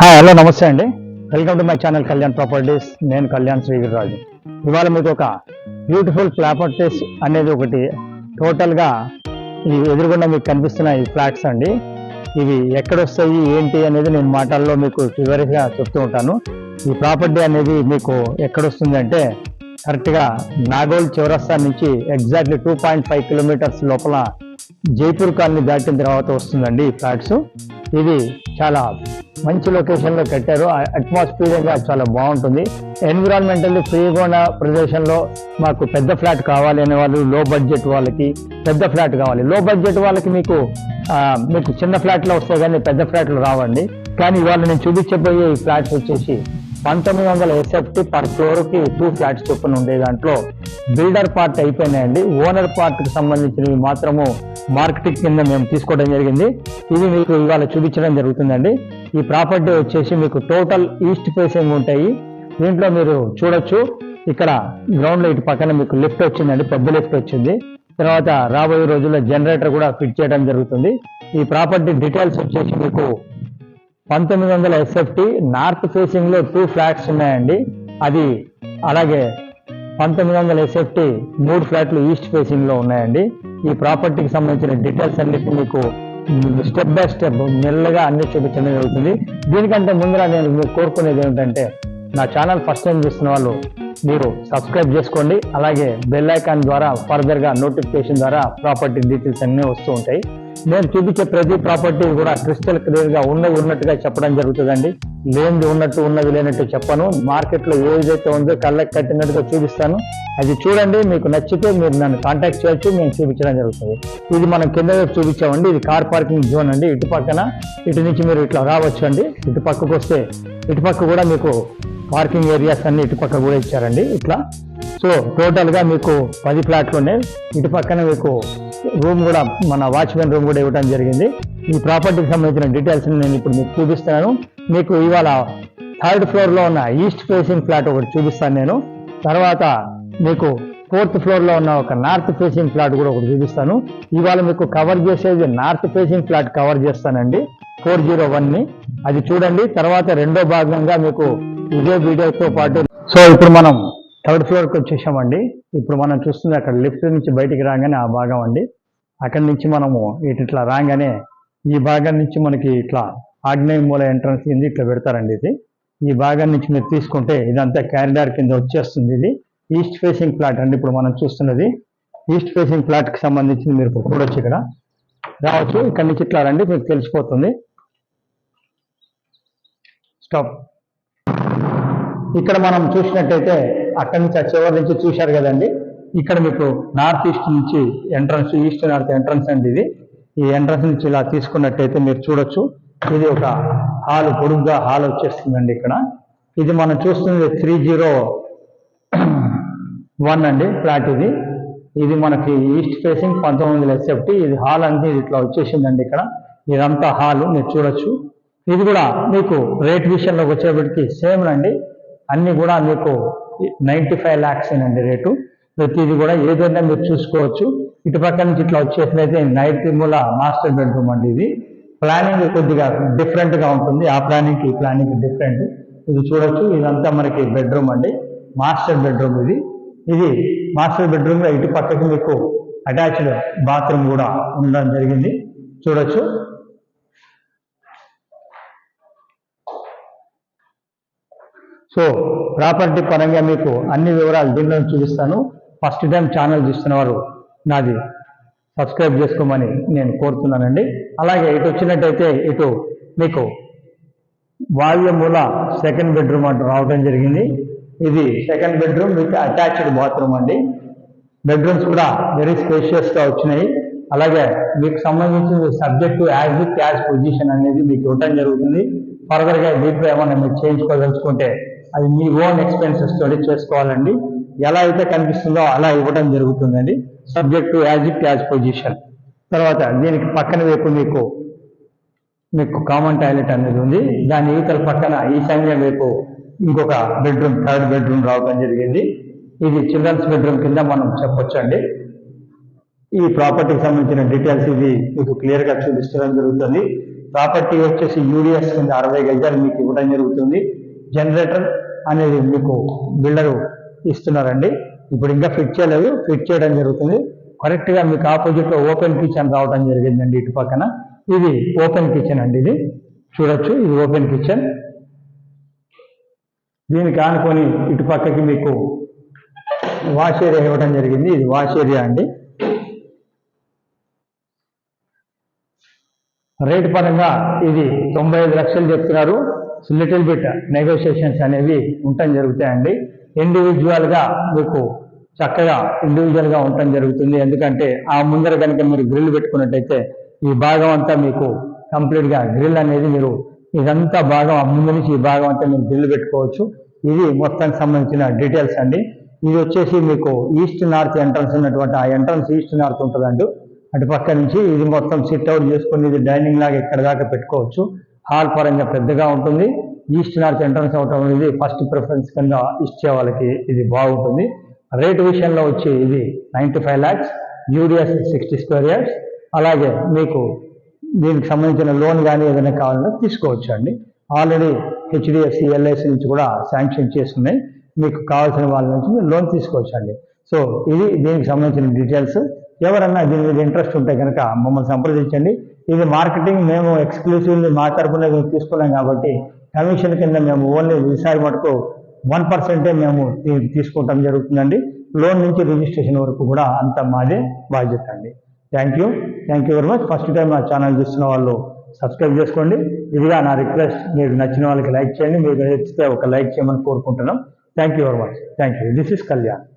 Hi hello నమస్తే అండి. Welcome to my channel Kalyan Properties నేను కళ్యాణ్ శ్రీగిరిరాజు. ఇవాళ మీకు ఒక బ్యూటిఫుల్ ప్రాపర్టీస్ అనేది ఒకటి టోటల్గా ఈ ఎదురుగుండా మీకు కనిపిస్తున్న ఈ ఫ్లాట్స్ అండి. ఇవి ఎక్కడ వస్తాయి ఏంటి అనేది నేను మాటల్లో మీకు వివరంగా చెప్తూ ఉంటాను. ఈ ప్రాపర్టీ అనేది మీకు ఎక్కడ వస్తుంది అంటే కరెక్ట్గా నాగోల్ చౌరస్తా నుంచి exactly two point five kilometres లోపల జైపూర్ కాలనీ దాటిన తర్వాత వస్తుందండి ఈ ఫ్లాట్స్ ఇది చాలా మంచి లొకేషన్లో కట్టారు. అట్మాస్ఫియర్గా చాలా బాగుంటుంది. ఎన్విరాన్మెంటల్ ఫ్రీగా ఉన్న ప్రదేశంలో మాకు పెద్ద ఫ్లాట్ కావాలి అనే వాళ్ళు లో బడ్జెట్ వాళ్ళకి పెద్ద ఫ్లాట్ కావాలి. లో బడ్జెట్ వాళ్ళకి మీకు మీకు చిన్న ఫ్లాట్లో వస్తాయి కానీ పెద్ద ఫ్లాట్లు రావండి. కానీ ఇవాళ నేను చూపించబోయే ఈ ఫ్లాట్స్ వచ్చేసి పంతొమ్మిది వందల ఎస్ఎఫ్టీ పర్ ఫ్లోర్కి టూ ఫ్లాట్స్ చొప్పున ఉండే దాంట్లో బిల్డర్ పార్ట్ అయిపోయినాయండి. ఓనర్ పార్ట్కి సంబంధించినవి మాత్రము మార్కెటింగ్ కింద మేము తీసుకోవడం జరిగింది. ఇది మీకు ఇవాళ చూపించడం జరుగుతుందండి. ఈ ప్రాపర్టీ వచ్చేసి మీకు టోటల్ ఈస్ట్ ఫేసింగ్ ఉంటాయి. దీంట్లో మీరు చూడొచ్చు. ఇక్కడ గ్రౌండ్ లైట్ ఇటు పక్కన మీకు లిఫ్ట్ వచ్చిందండి. పెద్ద లిఫ్ట్ వచ్చింది. తర్వాత రాబోయే రోజుల్లో జనరేటర్ కూడా ఫిట్ చేయడం జరుగుతుంది. ఈ ప్రాపర్టీ డీటెయిల్స్ వచ్చేసి మీకు పంతొమ్మిది వందల ఎస్ఎఫ్టీ నార్త్ ఫేసింగ్లో టూ ఫ్లాట్స్ ఉన్నాయండి. అది అలాగే పంతొమ్మిది వందల ఎస్ఎఫ్టీ మూడు ఫ్లాట్లు ఈస్ట్ ఫేసింగ్లో ఉన్నాయండి. ఈ ప్రాపర్టీకి సంబంధించిన డీటెయిల్స్ అన్నిటి మీకు స్టెప్ బై స్టెప్ మెల్లగా అన్ని చూపించడం జరుగుతుంది. దీనికంటే ముందర నేను కోరుకునేది ఏమిటంటే నా ఛానల్ ఫస్ట్ టైం చూస్తున్న వాళ్ళు మీరు సబ్స్క్రైబ్ చేసుకోండి. అలాగే బెల్ ఐకాన్ ద్వారా ఫర్దర్గా నోటిఫికేషన్ ద్వారా ప్రాపర్టీ డీటెయిల్స్ అన్నీ వస్తూ ఉంటాయి. నేను చూపించే ప్రతి ప్రాపర్టీ కూడా క్రిస్టల్ క్లియర్గా ఉన్నది ఉన్నట్టుగా చెప్పడం జరుగుతుందండి. లేనిది ఉన్నట్టు ఉన్నది లేనట్టు చెప్పను. మార్కెట్లో ఏదైతే ఉందో కళ్ళకి కట్టినట్టుగా చూపిస్తాను. అది చూడండి మీకు నచ్చితే మీరు నన్ను కాంటాక్ట్ చేయొచ్చు మేము చూపించడం జరుగుతుంది. ఇది మనం కింద చూపించామండి. ఇది కార్ పార్కింగ్ జోన్ అండి. ఇటు పక్కన ఇటు నుంచి మీరు ఇట్లా రావచ్చు అండి. ఇటు పక్కకు వస్తే ఇటు పక్క కూడా మీకు పార్కింగ్ ఏరియాస్ అన్ని ఇటు పక్క కూడా ఇచ్చారండి. ఇట్లా. సో టోటల్గా మీకు పది ఫ్లాట్లు ఉన్నాయి. ఇటు పక్కన మీకు రూమ్ కూడా మన వాచ్మెన్ రూమ్ కూడా ఇవ్వడం జరిగింది. ఈ ప్రాపర్టీకి సంబంధించిన డీటెయిల్స్ నేను ఇప్పుడు మీకు చూపిస్తాను మీకు ఇవాళ థర్డ్ ఫ్లోర్లో ఉన్న ఈస్ట్ ఫేసింగ్ ఫ్లాట్ ఒకటి చూపిస్తాను నేను. తర్వాత మీకు ఫోర్త్ ఫ్లోర్లో ఉన్న ఒక నార్త్ ఫేసింగ్ ఫ్లాట్ కూడా ఒకటి చూపిస్తాను. ఇవాళ మీకు కవర్ చేసేది నార్త్ ఫేసింగ్ ఫ్లాట్ కవర్ చేస్తానండి. ఫోర్ జీరో వన్ని. అది చూడండి. తర్వాత రెండో భాగంగా మీకు ఇదే వీడియోతో పాటు సో ఇప్పుడు మనం థర్డ్ ఫ్లోర్కి వచ్చేసామండి. ఇప్పుడు మనం చూస్తుంది అక్కడ లిఫ్ట్ నుంచి బయటికి రాగానే ఆ భాగం అండి. అక్కడి నుంచి మనము ఇటు ఇట్లా రాగానే ఈ భాగం నుంచి మనకి ఇట్లా ఆగ్నేయ మూల ఎంట్రన్స్ కింద ఇట్లా పెడతారండి ఇది. ఈ భాగం నుంచి మీరు తీసుకుంటే ఇదంతా క్యారిడార్ కింద వచ్చేస్తుంది ఇది. ఈస్ట్ ఫేసింగ్ ఫ్లాట్ అండి ఇప్పుడు మనం చూస్తున్నది. ఈస్ట్ ఫేసింగ్ ప్లాట్కి సంబంధించింది మీరు చూడొచ్చు ఇక్కడ. రావచ్చు ఇక్కడ నుంచి ఇట్లా రండి మీకు తెలిసిపోతుంది. స్టాప్. ఇక్కడ మనం చూసినట్టయితే అక్కడి నుంచి చివరి నుంచి చూశారు కదండి. ఇక్కడ మీకు నార్త్ ఈస్ట్ నుంచి ఎంట్రన్స్ ఈస్ట్ నార్త్ ఎంట్రన్స్ అండి ఇది. ఈ ఎంట్రన్స్ నుంచి ఇలా తీసుకున్నట్టయితే మీరు చూడొచ్చు. ఇది ఒక హాల్ పొడుగ్గా హాల్ వచ్చేస్తుందండి ఇక్కడ. ఇది మనం చూస్తుంది త్రీ జీరో వన్ అండి ఫ్లాట్ ఇది. ఇది మనకి ఈస్ట్ ఫేసింగ్ పంతొమ్మిది వందల ఎస్ఎఫ్టీ ఇది హాల్ అంతే ఇట్లా వచ్చేసిందండి ఇక్కడ. ఇదంతా హాల్ మీరు చూడొచ్చు. ఇది కూడా మీకు రేట్ విషయంలోకి వచ్చేప్పటికి సేమ్ అండి అన్ని కూడా మీకు నైంటీ ఫైవ్ ల్యాక్స్ అండి రేటు. ప్రతిది కూడా ఏదైనా మీరు చూసుకోవచ్చు. ఇటు పక్క నుంచి ఇట్లా వచ్చేసినైతే నైట్ మూల మాస్టర్ బెడ్రూమ్ అండి ఇది. ప్లానింగ్ కొద్దిగా డిఫరెంట్గా ఉంటుంది. ఆ ప్లానింగ్ ఈ ప్లానింగ్ డిఫరెంట్ ఇది చూడొచ్చు. ఇదంతా మనకి బెడ్రూమ్ అండి. మాస్టర్ బెడ్రూమ్ ఇది. ఇది మాస్టర్ బెడ్రూమ్లో ఇటు పక్కకి మీకు అటాచ్డ్ బాత్రూమ్ కూడా ఉండడం జరిగింది. చూడొచ్చు. సో ప్రాపర్టీ పరంగా మీకు అన్ని వివరాలు దీనిలో చూపిస్తాను. ఫస్ట్ టైం ఛానల్ చూస్తున్న వారు నాది సబ్స్క్రైబ్ చేసుకోమని నేను కోరుతున్నానండి. అలాగే ఇటు వచ్చినట్టయితే ఇటు మీకు వాల్య మూల సెకండ్ బెడ్రూమ్ అంటూ రావడం జరిగింది. ఇది second bedroom with attached bathroom అండి. బెడ్రూమ్స్ కూడా వెరీ స్పేషియస్గా వచ్చినాయి. అలాగే మీకు సంబంధించిన subject as it as position అనేది మీకు ఇవ్వడం జరుగుతుంది. ఫర్దర్గా దీంట్లో ఏమైనా మీరు చేయించుకోదలుచుకుంటే అది మీ ఓన్ ఎక్స్పెన్సెస్ తోటి చేసుకోవాలండి. ఎలా అయితే కనిపిస్తుందో అలా ఇవ్వడం జరుగుతుందండి. Subject as it as position తర్వాత దీనికి పక్కన వైపు మీకు మీకు కామన్ టాయిలెట్ అనేది ఉంది. దాని ఈతల పక్కన ఈశాన్య వైపు ఇంకొక బెడ్రూమ్ థర్డ్ బెడ్రూమ్ రావడం జరిగింది. ఇది చిల్డ్రన్స్ బెడ్రూమ్ కింద మనం చెప్పొచ్చండి. ఈ ప్రాపర్టీకి సంబంధించిన డీటెయిల్స్ ఇది మీకు క్లియర్గా చూపిస్తడం జరుగుతుంది. ప్రాపర్టీ వచ్చేసి యూడిఎస్ కింద అరవై గజాలు మీకు ఇవ్వడం జరుగుతుంది. జనరేటర్ అనేది మీకు బిల్డరు ఇస్తున్నారండి. ఇప్పుడు ఇంకా ఫిట్ చేయలేదు. ఫిట్ చేయడం జరుగుతుంది. కరెక్ట్గా మీకు ఆపోజిట్లో ఓపెన్ కిచెన్ రావడం జరిగిందండి ఇటు పక్కన. ఇది ఓపెన్ కిచెన్ అండి ఇది. చూడొచ్చు ఇది ఓపెన్ కిచెన్. దీనికి ఆనుకొని ఇటు పక్కకి మీకు వాష్ ఏరియా ఇవ్వడం జరిగింది. ఇది వాష్ ఏరియా అండి. రేటు పరంగా ఇది తొంభై ఐదు లక్షలు చెప్తున్నారు. లిటిల్ బిట్ నెగోషియేషన్స్ అనేవి ఉండటం జరుగుతాయండి. ఇండివిజువల్గా మీకు చక్కగా ఇండివిజువల్గా ఉండటం జరుగుతుంది. ఎందుకంటే ఆ ముందర కనుక మీరు గ్రిల్ పెట్టుకున్నట్టయితే ఈ భాగం అంతా మీకు కంప్లీట్గా గ్రిల్ అనేది మీరు ఇదంతా భాగం ముందు నుంచి ఈ భాగం అంతా మీరు గ్రిల్ పెట్టుకోవచ్చు. ఇది మొత్తానికి సంబంధించిన డీటెయిల్స్ అండి. ఇది వచ్చేసి మీకు ఈస్ట్ నార్త్ ఎంట్రన్స్ ఉన్నటువంటి ఆ ఎంట్రన్స్ ఈస్ట్ నార్త్ ఉంటుందండి. అటు పక్క నుంచి ఇది మొత్తం సిట్ అవుట్ చేసుకుని ఇది డైనింగ్ లాగా ఇక్కడ దాకా పెట్టుకోవచ్చు. హాల్ పరంగా పెద్దగా ఉంటుంది. ఈస్ట్ నార్త్ ఎంట్రన్స్ అవటం అనేది ఫస్ట్ ప్రిఫరెన్స్ కింద ఇచ్చే వాళ్ళకి ఇది బాగుంటుంది. రేట్ విషయంలో వచ్చి ఇది ninety five lakhs UDS sixty square years అలాగే మీకు దీనికి సంబంధించిన లోన్ కానీ ఏదైనా కావాలన్నా తీసుకోవచ్చు అండి. ఆల్రెడీ హెచ్డిఎఫ్సి ఎల్ఐసి నుంచి కూడా శాంక్షన్ చేస్తున్నాయి. మీకు కావాల్సిన వాళ్ళ నుంచి మీరు లోన్ తీసుకోవచ్చు అండి. సో ఇది దీనికి సంబంధించిన డీటెయిల్స్. ఎవరన్నా దీని మీద ఇంట్రెస్ట్ ఉంటే కనుక మమ్మల్ని సంప్రదించండి. ఇది మార్కెటింగ్ మేము ఎక్స్క్లూసివ్లీ మా తరపున తీసుకున్నాం కాబట్టి కమిషన్ కింద మేము ఓన్లీ ఈసారి మటుకు వన్ పర్సెంటే మేము తీ- తీసుకుంటాం జరుగుతుందండి. లోన్ నుంచి రిజిస్ట్రేషన్ వరకు కూడా అంత మాదే బాధ్యత అండి. Thank you thank you very much first time నా ఛానల్ చూస్తున్న వాళ్ళు సబ్స్క్రైబ్ చేసుకోండి. ఇదిగా నా రిక్వెస్ట్ మీకు నచ్చిన వాళ్ళకి లైక్ చేయండి. మీకు నచ్చితే ఒక లైక్ చేయమని కోరుకుంటున్నాం. Thank you very much thank you this is Kalyan